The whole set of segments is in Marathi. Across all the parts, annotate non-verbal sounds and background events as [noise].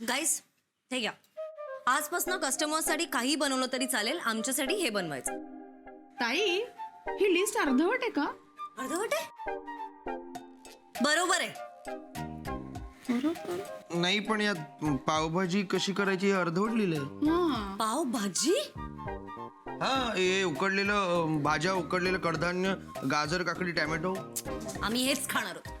गाईस हे घ्या. आजपासून कस्टमर्ससाठी काही बनवलं तरी चालेल आमच्यासाठी हे बनवायचं. ताई ही लिस्ट अर्धवट आहे का? अर्धवट आहे? बरोबर आहे. नाही पण यात पावभाजी कशी करायची हे अर्धवट लिहिलंय. हा. पाव भाजी हा हे उकडलेलं अं, भाज्या उकडलेलं कडधान्य गाजर काकडी टॅमॅटो. आम्ही हेच खाणार आहोत.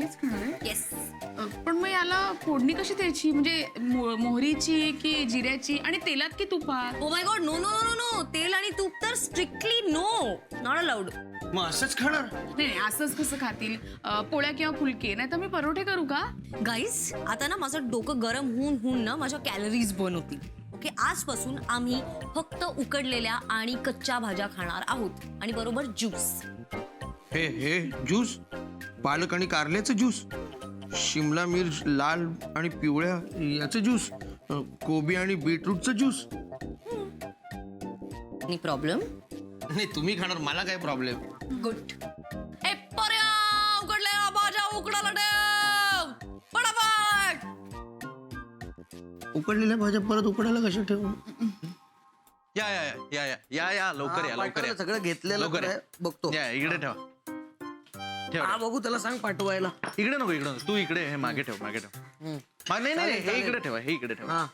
हेच खाणार आहे. येस अ, पण मग याला फोडणी कशी द्यायची? म्हणजे मो- मोहरीची की जिऱ्याची? आणि तेलात की तुपात? ओ my god no no no no तेल आणि तूप तर स्ट्रिक्टली नो नॉट अलाउड मग असंच खाणार? नाही नाही असंच कसं खातील? अ, पोळ्या किंवा फुलके? नाही तर मी परोठे करू का? गाईस आता ना माझं डोकं गरम होऊन होऊन ना माझ्या कॅलरीज बर्न होतील. ओके आजपासून आम्ही फक्त उकडलेल्या आणि कच्च्या भाज्या खाणार आहोत. आणि बरोबर ज्यूस हे हे ज्यूस पालक आणि कारल्याचं ज्यूस शिमला मिर्च लाल आणि पिवळ्या याचं ज्यूस कोबी आणि बीटरूटचं ज्यूस. आणि प्रॉब्लेम नाही तुम्ही खाणार मला काय प्रॉब्लेम गुड ए पर्या उकडल्या भाज्या उकडायला ठेव. पटापट. उकडलेल्या भाज्या परत उकडायला कशा ठेवू? या या या, या या या या लवकर या लवकर या. सगळं घेतलेलं लवकर. आहे. बघतो. या इकडे ठेव. हा बघू त्याला सांग पाठवायला. इकडे नको इकडे नको. तू इकडे हे मागे ठेव मागे ठेव. मा- नाही नाही हे इकडे ठेवा हे इकडे ठेवा. हा.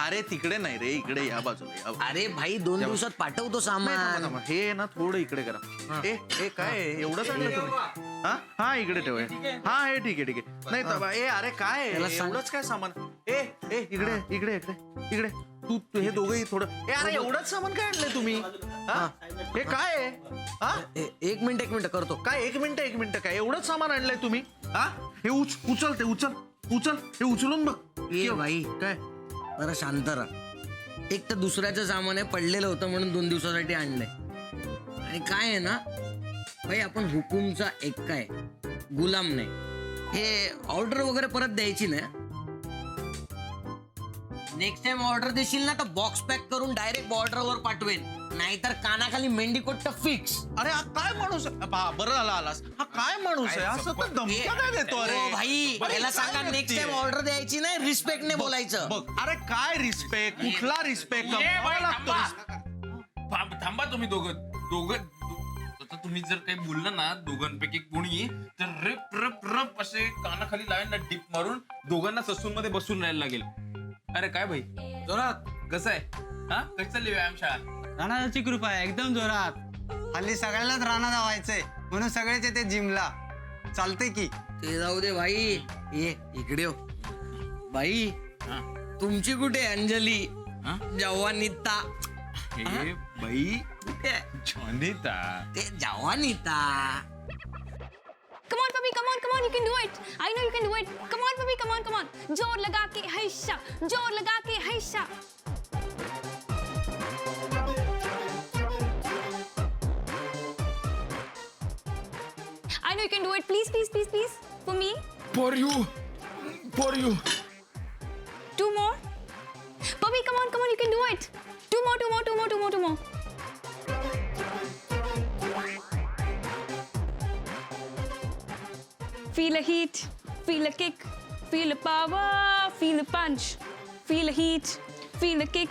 अरे तिकडे नाही रे इकडे या बाजूला या बाजूला. अरे भाई दोन दिवसात पाठवतो नाही, सामान. थांबा. हे ना थोडं इकडे करा. ए ए काय आहे? एवढंच आणलं तुम्ही? हा? हा इकडे ठेवा हा. हे ठीक आहे. ठीक आहे नाही थांबा. ए अरे काय आहे? त्याला सांग. एवढंच काय सामान? ए ए इकडे इकडे इकडे इकडे. तू तू हे दोघंही थोडं ए अरे एवढंच सामान काय आणलंय तुम्ही? हा? हे काय आहे? हा? ए- एक मिनिट एक मिनिट करतो. काय एक मिनिट एक मिनिट काय? एवढंच सामान आणलंय तुम्ही? हा? हे उच उचल ते उचल उचल हे उचलून बघ. ए भाई काय? जरा शांत राहा. एक तर दुसऱ्याचं सामान आहे पडलेलं होतं म्हणून दोन दिवसासाठी आणलंय. आणि काय आहे ना भाई आपण हुकुमचा एक काय? गुलाम नाही. हे ऑर्डर वगैरे परत द्यायची नाही नेक्स्ट टाइम ऑर्डर देशील ना तर बॉक्स पॅक करून डायरेक्ट बॉर्डरवर पाठवेन. नाहीतर कानाखाली मेंढीकोट फिक्स अरे हा काय माणूस आहे? पहा, बरं झाला आलास. हा काय माणूस आहे? धमक्या काय देतो अरे? ओ भाई अरे, याला काय सांगा व्यक्ती नेक्स्ट टाइम आहे? ऑर्डर द्यायची नाही रिस्पेक्टने बोलायचं. बघ अरे काय रिस्पेक्ट कुठला रिस्पेक्ट ए, बाई, लागतो थांबा. थांब- थांबा तुम्ही दोघं. दोघं दो- आता तुम्ही जर काही बोललं ना दोघांपैकी कोणी तर रिप रिप रप असे कानाखाली लावेल ना डिप मारून दोघांना ससून मध्ये बसून राहायला लागेल. अरे काय भाई? जोरात. कसं आहे? हा? कशी चालली व्यायामशाळा राणाची कृपा आहे एकदम जोरात. हल्ली सगळ्यांनाच राणा धावायचंय म्हणून सगळेच येते जिमला. चालतंय की. ते जाऊ दे भाई. ये इकडे हो भाई तुमची कुठे अंजली? हा? जवानिता. हे बाई कुठे जॉनिता ते जवानिता. Come on, puppy, come on, come on, you can do it. I know you can do it. Come on, puppy, come on, come on. जोर लगा के हैशा, जोर लगा के हैशा. I know you can do it. Please, please, please, please. For me. For you for you Two more. Puppy, come on, come on, you can do it. Two more, two more, two more, two more, two more. Feel a heat, feel a kick, feel a power, feel a punch. Feel a heat, feel a kick,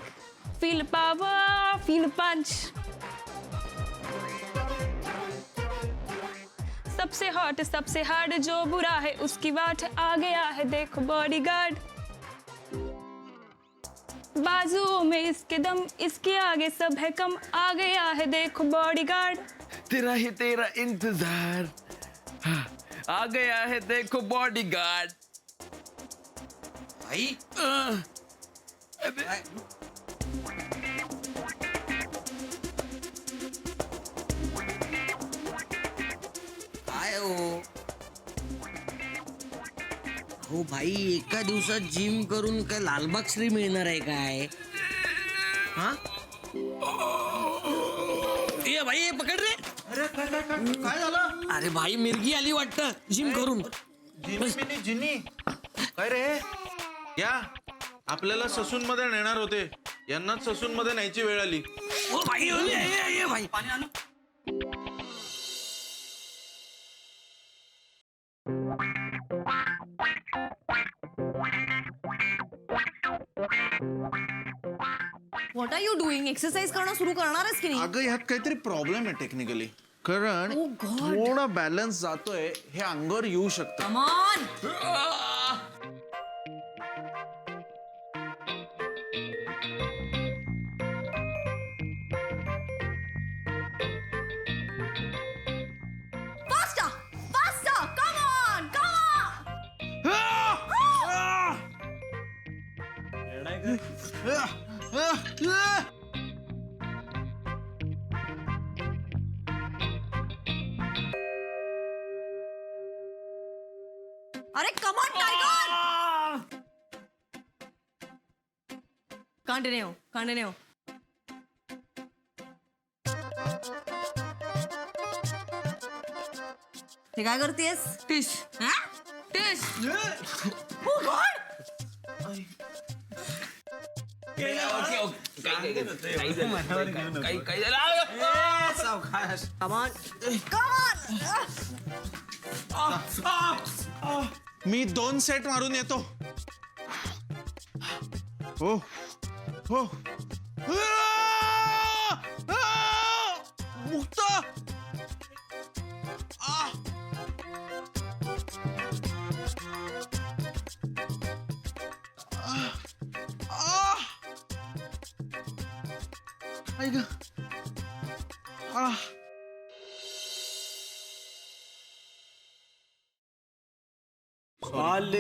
feel a power, feel a punch. सबसे हॉट सबसे हार्ड जो बुरा है उसकी वाट आ गया है देखो बॉडीगार्ड बाजुओं में इसके दम इसके आगे सब है कम आ गया है देखो बॉडीगार्ड तेरा ही तेरा इंतज़ार हाँ, आ गया है देखो बॉडीगार्ड भाई। काय हो। हो भाई एका दिवसात जिम करून काय लालबाग श्री मिळणार आहे काय? हा? ए भाई हे पकड काय झालं अरे भाई मिरगी आली वाटतं. जिम करून. जिनी जिनी. काय रे? या. आपल्याला ससून मध्ये नेणार होते. यांनाच ससून मध्ये न्यायची वेळ आली. ओ भाई ओ, ये, ये, ये भाई. What are you doing exercise करणं सुरू करणारच की नाही? अगं ह्यात काहीतरी प्रॉब्लेम आहे टेक्निकली कारण Oh God. थोडा बॅलन्स जातोय हे अंगावर येऊ शकतं. कमॉन अरे कमॉन टायगर कंटिन्यू कंटिन्यू हे काय करतेस? टिश. हा? टिश. काही काही झालं काही काही झालं आ! Come on. Come on. मी दोन सेट मारून येतो हो हो आ! आ! मुक्त आ! आ! आ! आई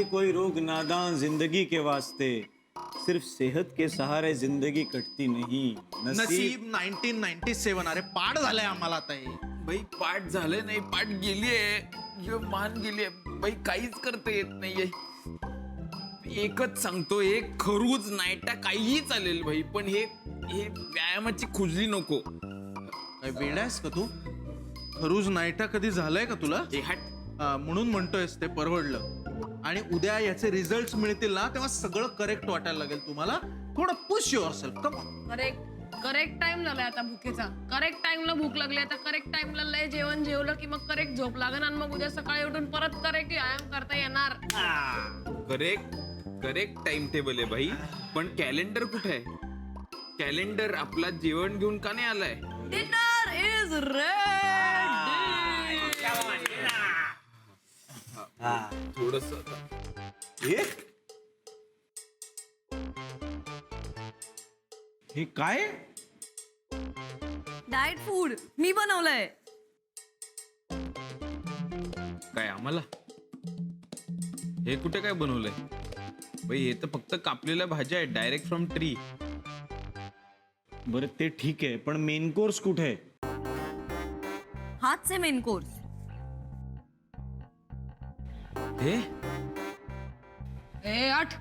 कोई रोग नादान जिंदगी के वास्ते। सिर्फ सेहत के सहारे जिंदगी कटती नहीं। नसीब नसीब नाईन्टीन नाईन्टी सेवन। अरे पाठ झालंय आम्हाला आता हे. बाई पाठ झालं नाही पाठ गेलीये मान गेलीये बाई काहीच करता येत नाहीये. एकच सांगतो एक खरूज नायटा काहीही चालेल भाई पण हे हे व्यायामाची खुजली नको. काय वेडायस का तू? खरूज नाईटा कधी झालंय का तुला? हे हट हा, म्हणून म्हणतोयस ते परवडलं. आणि उद्या याचे रिझल्ट मिळतील ना तेव्हा सगळं करेक्ट वाटायला लागेल तुम्हाला. थोडं push yourself come correct correct time झालाय आता भुकेचा. करेक्ट टाइमला भूक लागली आता करेक्ट टाइमला लय जेवण जेवलं की मग करेक्ट झोप लागेल आणि मग उद्या सकाळी उठून परत करेक्ट व्यायाम करता येणार. करेक्ट करेक्ट टाइम टेबल आहे भाई. पण कॅलेंडर कुठे आहे? कॅलेंडर आपला जेवण घेऊन का नाही आलाय? Dinner is ready. थोडस हे? काय? डाएट फूड मी बनवलंय. काय आम्हाला? हे कुठे काय बनवलंय? भाई हे तर फक्त कापलेल्या भाज्या आहेत डायरेक्ट फ्रॉम ट्री बरं ते ठीक आहे पण मेन कोर्स कुठे? आहे हाच आहे मेन कोर्स ए? आठ.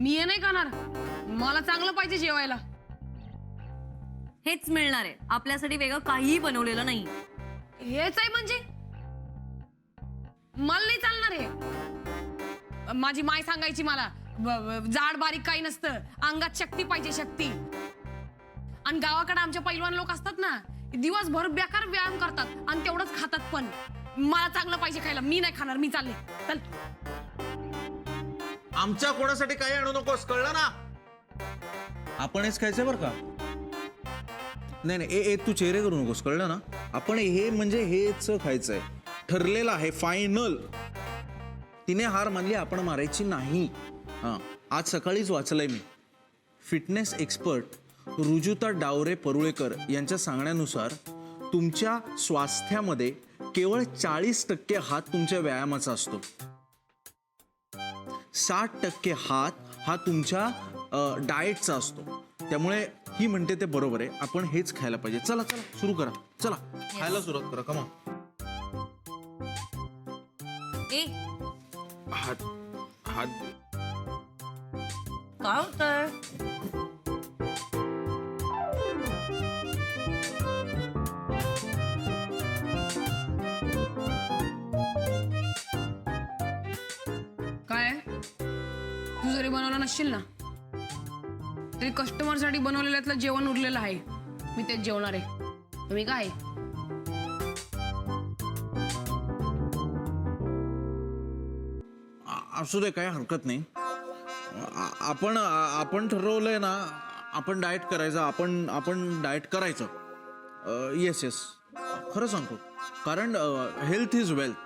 मी हे नाही खाणार. मला चांगलं पाहिजे जेवायला. हेच मिळणार आहे. आपल्यासाठी वेगळं काहीही बनवलेलं नाही. हेच आहे म्हणजे? मला नाही चालणार हे. माझी माय सांगायची मला जाड बारीक काही नसतं. अंगात शक्ती पाहिजे शक्ती. आणि गावाकडे आमच्या पैलवान लोक असतात ना दिवसभर बेकार व्यायाम करतात आणि तेवढंच खातात पण. मला चांगलं पाहिजे खायला. मी नाही खाणार मी चालले. चल. आमच्या कोणासाठी काही आणू नकोस कळलं ना? आपण हेच खायचं बरं का? नाही नाही ए ए तू चेहरे करू नकोस कळलं ना? आपण हे म्हणजे हेच खायचंय. ठरलेलं आहे फायनल तिने हार मानली आपण मारायची नाही. हां आज सकाळीच वाचलंय मी. फिटनेस एक्सपर्ट रुजुता डावरे परुळेकर यांच्या सांगण्यानुसार तुमच्या स्वास्थ्यामध्ये केवळ चाळीस टक्के हात तुमच्या व्यायामाचा असतो. साठ टक्के हात हा तुमच्या डाएटचा असतो. त्यामुळे ही म्हणते ते बरोबर आहे. आपण हेच खायला पाहिजे. चला चला सुरू करा. चला. खायला सुरुवात करा. कमा ए. हात हात. काय होतंय असशील ना? तरी कस्टमरसाठी बनवलेल्यातलं जेवण उरलेलं आहे. मी तेच जेवणार आहे. तुम्ही काय? आ- असू दे काय हरकत नाही. आ- आपण आ- आपण ठरवलंय ना आपण डाएट करायचं आपण आपण डाएट करायचं. येस येस खरं सांगतो. कारण health is wealth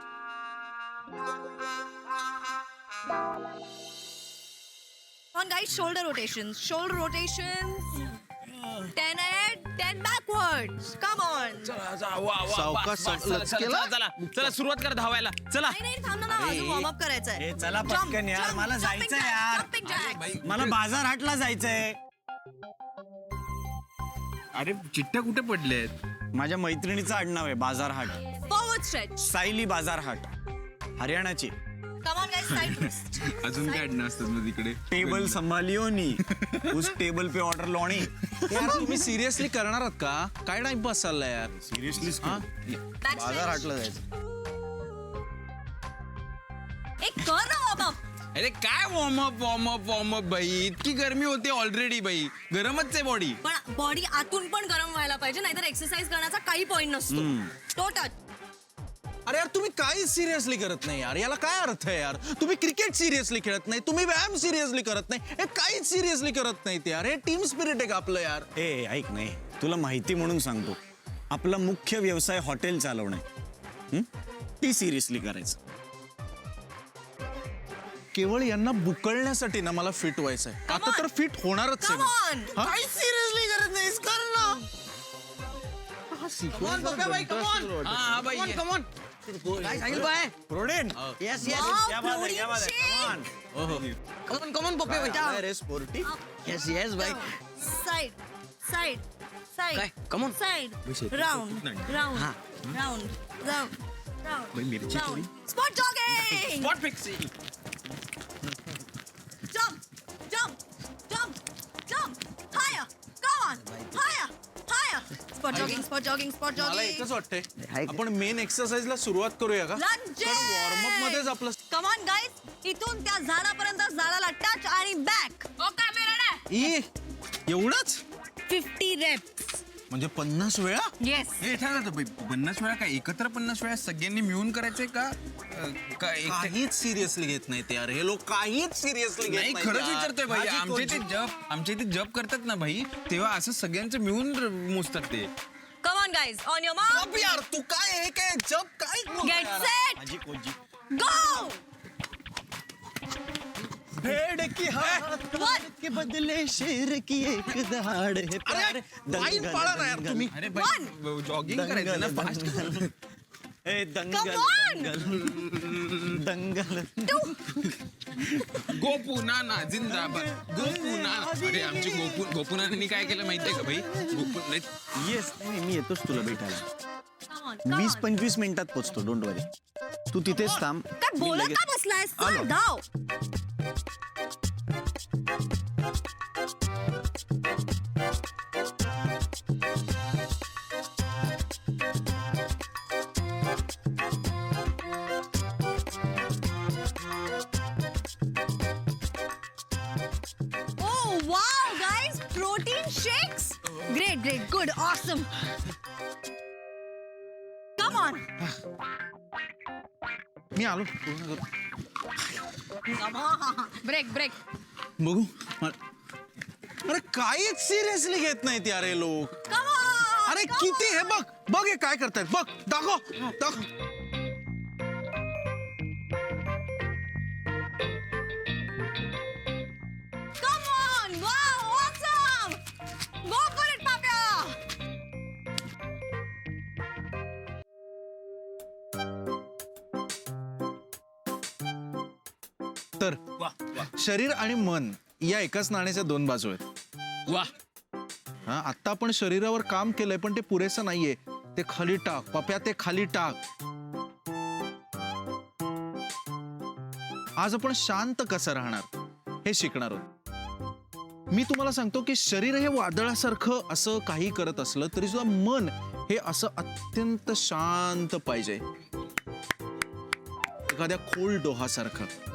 On guys, shoulder rotations. Shoulder rotations. 10 ahead, 10 backwards. Come on. सावकाश साव- चला लचकेला? चला चला सुरुवात करा धावायला चला नाही नाही थांब ना ना अजून वॉर्म अप करायचंय ए, चला Jump, पटकन यार, jump, मला jumping जायचंय jacks, यार. jumping jacks. मला बाजार हाटला जायचंय अरे चिट्ट्या कुठे पडल्यात माझ्या मैत्रिणीचं आडनाव आहे बाजार हाट Forward stretch. सायली बाजार हाट हरियाणाची [laughs] अजून काय अडणं असतात मग तिकडे? टेबल संभालियो नी. उस टेबल पे ऑर्डर लोणी [laughs] यार तुम्ही सिरियसली करणार आहात का? काय टाइमपास चाललाय यार? सिरियसली हा? बाजार. हाटला जायचं. एक कर ना वॉर्म अप अरे काय वॉर्मअप वॉर्मअप वॉर्मअप बाई? इतकी गरमी होते ऑलरेडी बाई. गरमच आहे बॉडी पण बॉडी आतून पण गरम व्हायला पाहिजे नाहीतर एक्सरसाइज करण्याचा काही पॉइंट नसतो. तो टच अरे यार तुम्ही काहीच सिरियसली करत नाही यार. याला काय अर्थ आहे यार? तुम्ही क्रिकेट सिरियसली खेळत नाही तुम्ही व्यायाम सिरियसली करत नाही. हे काहीच सिरियसली करत नाही यार. हे टीम स्पिरिट आहे का आपलं यार. ए ऐक नाही तुला माहिती म्हणून सांगतो. आपला मुख्य व्यवसाय हॉटेल चालवणे ती सिरियसली करायचं. केवळ यांना बुकळण्यासाठी ना मला फिट व्हायचं आहे. आता. तर फिट होणारच आहे मी. हा? काही सिरियसली करत नाहीस. कर ना. हा हा बाई ये. प्रोडेन. येस Wow, क्या बात है क्या बात है. Come on. कमन कमन पप्पे भाई अरे स्पोर्टी येस येस भाई साइड साइड काय? Side Come on. Side round round round round round round spot jogging Spot fixing. jump spot jogging spot मला jogging. एकच वाटतंय. हाय. आपण मेन एक्सरसाइजला सुरुवात करूया का! वॉर्मअप मध्येच आपलं कम ऑन गाईज इथून त्या झाडापर्यंत झाडाला टच आणि बॅक ई एवढंच? फिफ्टी रेप्स म्हणजे पन्नास वेळा? येस हे ठरलं बाई. पन्नास वेळा काय? एकत्र पन्नास वेळा सगळ्यांनी मिळून करायचंय का? अं, का एकटं- काहीच सिरियसली घेत नाही यार. हे लोक काहीच सिरियसली घेत नाही नाहीत खरंच यार. विचारतोय भाई माझी आमच्या इथे कोणची- जप आमच्या इथे जप करतात ना भाई तेव्हा असं सगळ्यांचं मिळून र- मोजतात ते. Come on On your mark. Mark अब यार तू काय हे? काय जप काय नको गेट यार. सेट माझी कोजी गो भेड़ की हाथ वन के बदले शेर की एक दहाड़ है प्यार। लाईन पाळा ना यार तुम्ही। अरे भाई जॉगिंग करायचं ना फास्ट ए दंगल Come on. दंगल दंगल गोपू नाना जिंदाबाद गोपू नाना अरे आमची गोपू गोपू नानांनी काय केलं माहितीये का भाई गोपू नाही येस मी येतोच तुला भेटायला. वीस पंचवीस मिनिटात पोचतो डोंट वरी तू तिथेच थांब. काय मी बोलत लगेच- का बसलाय सर धाव. आलो. Break break. बघू. अरे काहीच सिरियसली घेत नाहीत हे लोक. अरे किती हे बघ बघ हे काय करतायत. बघ दाखव दाखव. शरीर आणि मन या एकाच नाण्याच्या दोन बाजू आहेत. वा. हा आता आपण शरीरावर काम केलंय पण ते पुरेसं नाहीये. ते खाली टाक पप्या ते खाली टाक. आज आपण शांत कसं राहणार हे शिकणार आहोत. मी तुम्हाला सांगतो की शरीर हे वादळासारखं असं काही करत असलं तरी सुद्धा मन हे असं अत्यंत शांत पाहिजे. एखाद्या खोल डोहासारखं.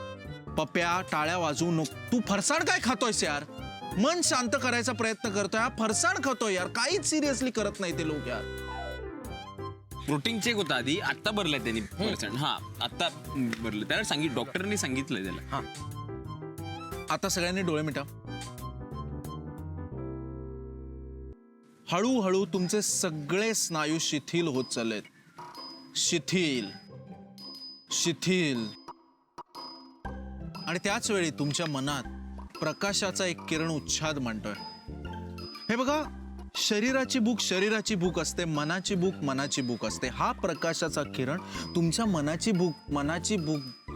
पप्या टाळ्या वाजवू नको. तू फरसाण काय खातोयस यार? मन शांत करायचा प्रयत्न करतोय हा फरसाण खातोय यार. काहीच सिरियसली करत नाही ते लोक यार. प्रोटीन चेक होता आधी. आता भरलाय त्यांनी पर्सेंट हा आता भरलं त्याला सांगितलं डॉक्टरनी सांगितलंय त्याला. आता सगळ्यांनी डोळे मिटा. हळूहळू तुमचे सगळे स्नायू शिथिल होत चाललेत. शिथिल. शिथिल. आणि त्याच वेळी तुमच्या मनात प्रकाशाचा एक किरण उच्छाद मांडतोय. हे बघा शरीराची भूक शरीराची भूक असते मनाची भूक मनाची भूक असते. हा प्रकाशाचा किरण तुमच्या मनाची भूक मनाची भूक.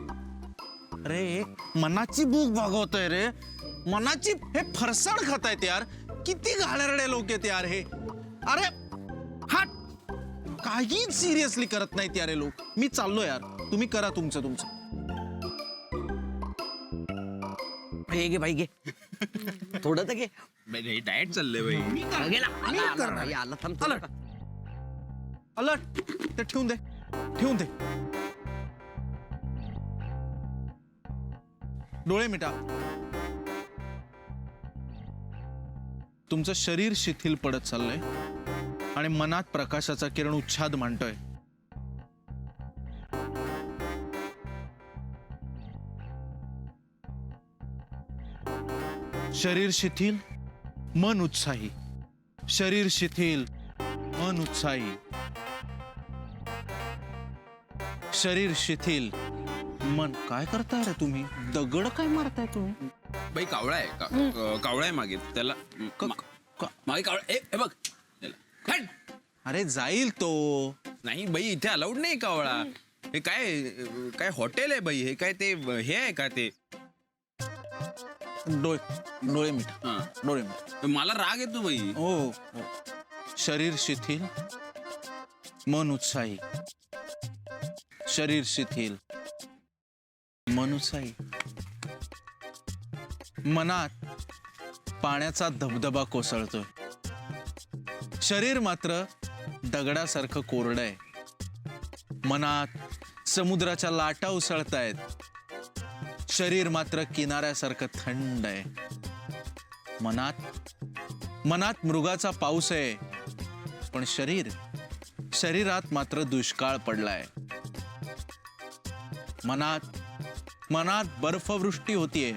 अरे मनाची भूक भागवतोय रे. मनाची हे फरसाण खात आहेत यार. किती घाणेरडे लोक आहेत यार हे. अरे हा काहीच सिरियसली करत नाहीत यार हे लोक. मी चाललो यार. तुम्ही करा तुमचं तुमचं. हे घे भाई घे. थोडं तर घे. डाएट चाललंय बाई. गेला आला, आला, भाई, आला थांब थांब. अलर्ट ते ठेवून दे. ठेवून दे. डोळे मिटा. तुमचं शरीर शिथिल पडत चाललंय आणि मनात प्रकाशाचा किरण उच्छाद मांडतोय. शरीर शिथिल मन उत्साही. शरीर शिथिल मन उत्साही. शरीर शिथिल मन काय करताय रे तुम्ही? दगड काय मारताय तुम्ही? बाई कावळा आहे. का- कावळा आहे मागे. त्याला मा- क- मागे कावळा ए बघ. त्याला- हट! अरे जाईल तो. नाही बाई इथे अलाउड नाही कावळा. हे काय काय हॉटेल आहे बाई. हे काय ते हे आहे का ते? डोळे डोळे मिठ हा. डोळे मिठ मला राग येतो बाई. हो हो. शरीर शिथिल मन उत्साही. शरीर शिथिल मन उत्साही. मनात पाण्याचा धबधबा कोसळतोय. शरीर मात्र दगडासारखं कोरडं आहे. मनात समुद्राच्या लाटा उसळतायत. शरीर मात्र किनाऱ्यासारखं थंड आहे. मनात मनात मृगाचा पाऊस आहे. पण शरीर शरीरात मात्र दुष्काळ पडलाय. मनात मनात बर्फवृष्टी होतीये.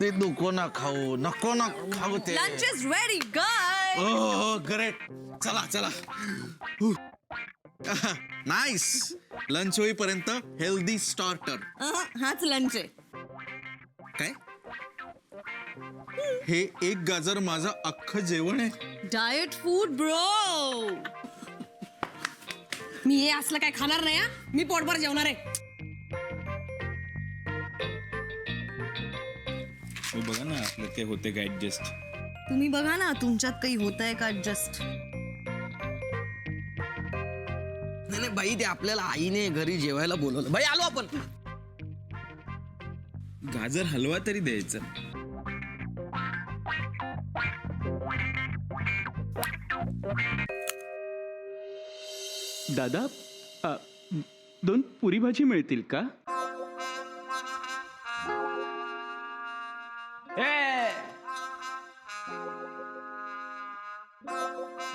ते नको ना खाऊ नको ना खाऊ ते. लंच इज व्हेरी गुड हो ग्रेट चला चला. [laughs] नाईस लंच होईपर्यंत हेल्दी स्टार्टर हाच लंच आहे. काय? हे एक गाजर माझं अख्खं जेवण आहे. डाएट फूड ब्रो मी हे असलं काय खाणार नाही हा? मी पोटभर जेवणार आहे. बघा ना आपलं ते होते का ऍडजस्ट तुम्ही बघा ना तुमच्यात काही होत आहे का जस्ट बाई ते आपल्याला? आईने घरी जेवायला बोलवलं. बाई आलो आपण. गाजर हलवा तरी द्यायचा. दादा अ, दोन पुरी भाजी मिळतील का? ए!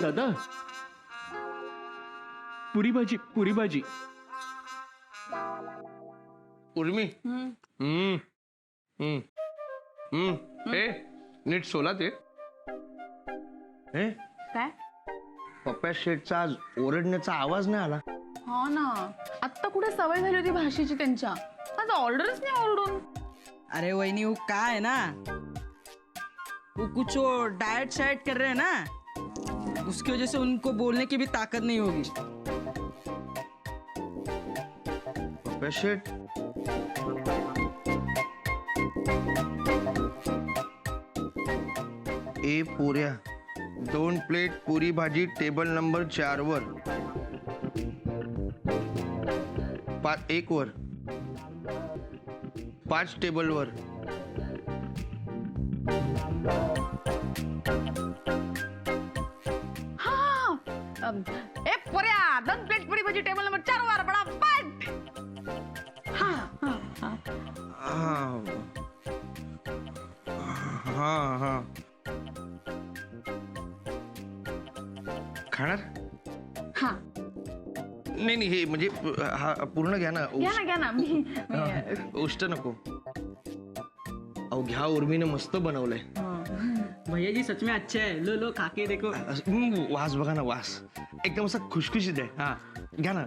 दादा पुरी भाजी पुरी भाजी उर्मी हम्म. हम्म. हम्म. ए नीट सोला ते. ए? काय? पप्प्या शेटचा आज ओरडण्याचा आवाज नाही आला. हा ना. आत्ता कुठे सवय झाली होती भाषेची त्यांच्या? आज ऑर्डरच नाही ओरडून. अरे वहीनी वो का है ना? वो कुछ वो डाइट शाइट कर रहे हैं ना? उसकी वजह से उनको बोलने की भी ताकत नहीं होगी। पप्प्या शेट ए पुऱ्या. दोन प्लेट पुरी भाजी टेबल नंबर चार वर. पाच एक वर. पाच टेबल वर. अम, ए पोऱ्या. दोन प्लेट पुरी भाजी टेबल नंबर चार वर. बडा हा हा. खाणार? हा. नाही नाही हे म्हणजे हा पूर्ण घ्या ना. घ्या ना घ्या ना. मी मी- हा, उष्ट नको. अहो घ्या उर्मीने मस्त बनवलंय. भैया जी सच में अच्छे है। लो लो खाके देखो. असं- हम्म, वास बघा ना वास. एकदम असा खुशखुशीत आहे. हा. घ्या ना.